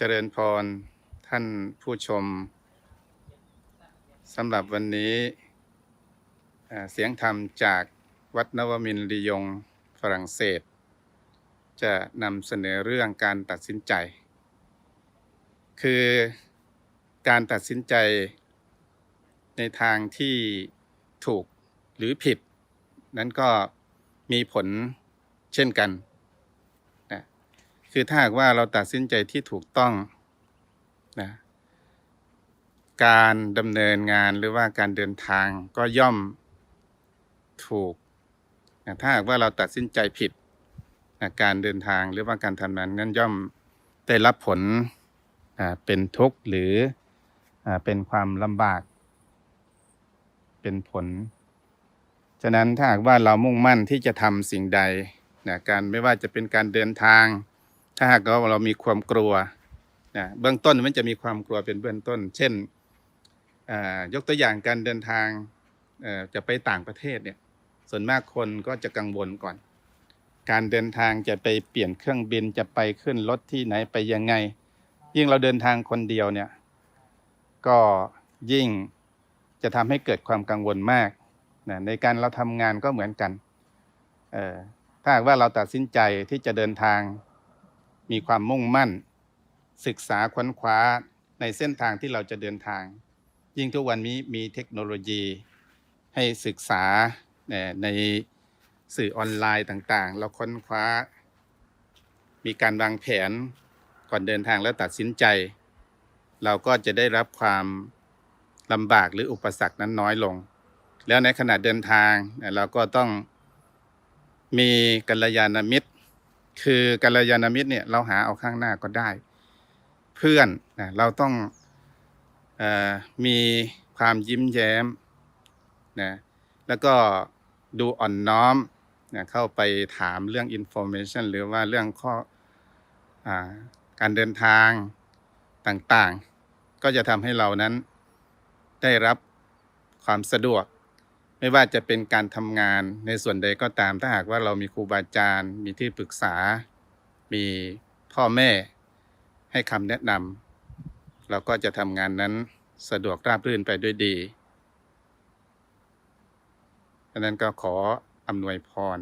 เจริญพรท่านผู้ชมสำหรับวันนี้เสียงธรรมจากวัดนวมินร์ลียงฝรั่งเศส จะนำเสนอเรื่องการตัดสินใจ คือการตัดสินใจในทางที่ถูกหรือผิด นั้นก็มีผลเช่นกัน คือถ้าหากว่าเราตัดสินใจที่ถูกต้องนะการดำเนินงานหรือว่าการเดินทางก็ย่อมถูกนะถ้าหากว่าเราตัดสินใจผิดนะการเดินทางหรือว่าการทำงานนั้นย่อมได้รับผลอ่าเป็นทุกข์หรืออเป็นความลำบาก เป็นผล ฉะนั้นถ้าหากว่าเรามุ่งมั่นที่จะทำสิ่งใดนะการไม่ว่าจะเป็นการเดินทาง ถ้าหากว่าเรามีความกลัวนะเบื้องต้นมันจะมีความกลัวเป็นเบื้องต้น เช่นยกตัวอย่างการเดินทางจะไปต่างประเทศเนี่ยส่วนมากคนก็จะกังวลก่อน การเดินทางจะไปเปลี่ยนเครื่องบินจะไปขึ้นรถที่ไหนไปยังไง ยิ่งเราเดินทางคนเดียวเนี่ยก็ยิ่งจะทำให้เกิดความกังวลมากนะในการเราทำงานก็เหมือนกันถ้าหากว่าเราตัดสินใจที่จะเดินทาง มีความมุ่งมั่น ศึกษาค้นคว้าในเส้นทางที่เราจะเดินทาง ยิ่งทุกวันนี้มีเทคโนโลยี ให้ศึกษาในสื่อออนไลน์ต่างๆ เราค้นคว้า มีการวางแผนก่อนเดินทางแล้วตัดสินใจ เราก็จะได้รับความลำบากหรืออุปสรรคนั้นน้อยลง แล้วในขณะเดินทางเนี่ยเราก็ต้องมีกัลยาณมิตร คือกัลยาณมิตรเนี่ยเราหาเอาข้างหน้าก็ได้ เพื่อนนะเราต้องอมีความยิ้มแย้มนะแล้วก็ดูอ่อนน้อมนะเข้าไปถามเรื่อง information หรือว่าเรื่องข้ออาการเดินทางต่างๆ ก็จะทำให้เรานั้นได้รับความสะดวก ไม่ว่าจะเป็นการทำงานในส่วนใดก็ตาม ถ้าหากว่าเรามีครูบาอาจารย์ มีที่ปรึกษา มีพ่อแม่ให้คำแนะนำเราก็จะทำงานนั้นสะดวกราบรื่นไปด้วยดีดังนั้นก็ขออำนวยพร